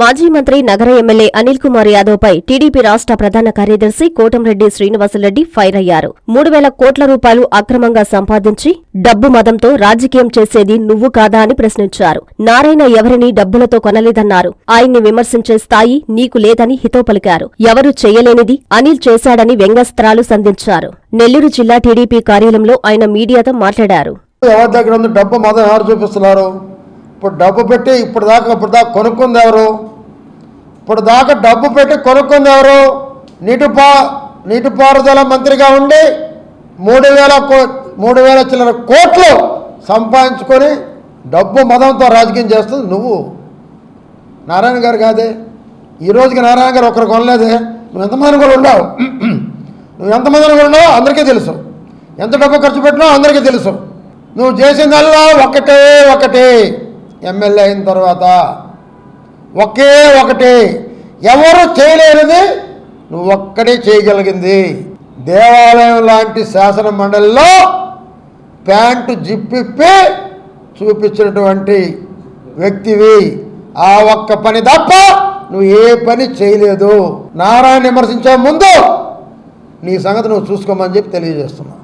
మాజీ మంత్రి నగర ఎమ్మెల్యే అనిల్ కుమార్ యాదవ్ పై టీడీపీ రాష్ట్ర ప్రధాన కార్యదర్శి కోటంరెడ్డి శ్రీనివాసరెడ్డి ఫైర్ అయ్యారు. మూడు వేల కోట్ల రూపాయలు అక్రమంగా సంపాదించి డబ్బు మదంతో రాజకీయం చేసేది నువ్వు కాదా అని ప్రశ్నించారు. నారాయణ ఎవరిని డబ్బులతో కొనలేదన్నారు. ఆయన్ని విమర్శించే స్థాయి నీకు లేదని హితో పలికారు. ఎవరు చేయలేనిది అనిల్ చేశాడని వ్యంగ్యస్త్రాలు సంధించారు. నెల్లూరు జిల్లా టీడీపీ కార్యాలయంలో ఆయన మీడియాతో మాట్లాడారు. ఎవరి దగ్గర డబ్బు ఎవరు చూపిస్తున్నారు. ఇప్పుడు డబ్బు పెట్టి ఇప్పుడు దాకా ఇప్పుడు దాకా కొనుక్కుంది ఎవరు? ఇప్పుడు దాకా డబ్బు పెట్టి కొనుక్కుంది ఎవరు నీటిపా నీటిపారుదల మంత్రిగా ఉండి మూడు వేల కో మూడు వేల చిల్లర కోట్లు సంపాదించుకొని డబ్బు మదంతో రాజకీయం చేస్తుంది నువ్వు. నారాయణ గారు కాదే. ఈ రోజుకి నారాయణ గారు ఒకరు కొనలేదే. నువ్వు ఎంతమంది కూడా ఉండవు. నువ్వు ఎంతమంది కూడా ఉండవు అందరికీ తెలుసు. ఎంత డబ్బు ఖర్చు పెట్టినావు అందరికీ తెలుసు. నువ్వు చేసిందల్లా ఒకటే ఒకటే. ఎమ్మెల్యే అయిన తర్వాత ఒకే ఒకటి. ఎవరు చేయలేనిది నువ్వు ఒక్కడే చేయగలిగింది. దేవాలయం లాంటి శాసన మండలిలో ప్యాంటు జిప్పిప్పి చూపించినటువంటి వ్యక్తివి. ఆ ఒక్క పని తప్ప నువ్వు ఏ పని చేయలేదు. నారాయణ విమర్శించే ముందు నీ సంగతి నువ్వు చూసుకోమని చెప్పి తెలియజేస్తున్నా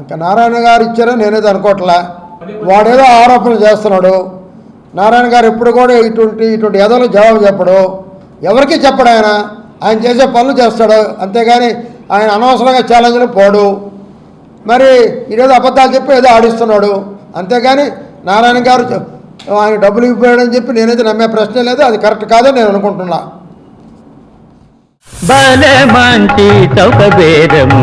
ఇంకా నారాయణ గారు ఇచ్చారని నేనేది అనుకోవట్లే. వాడేదో ఆరోపణలు చేస్తున్నాడు. నారాయణ గారు ఎప్పుడు కూడా ఇటువంటి ఇటువంటి ఎదలు జవాబు చెప్పడు. ఎవరికి చెప్పడు ఆయన? ఆయన చేసే పనులు చేస్తాడు. అంతేగాని ఆయన అనవసరంగా ఛాలెంజ్లు పోడు. మరి ఈరోజు అబద్ధాలు చెప్పి ఏదో ఆడిస్తున్నాడు. అంతేగాని నారాయణ గారు ఆయన డబ్బులు ఇవ్వడాడని చెప్పి నేనైతే నమ్మే ప్రశ్న లేదు. అది కరెక్ట్ కాదని నేను అనుకుంటున్నా. బలమంటి చౌక బేరము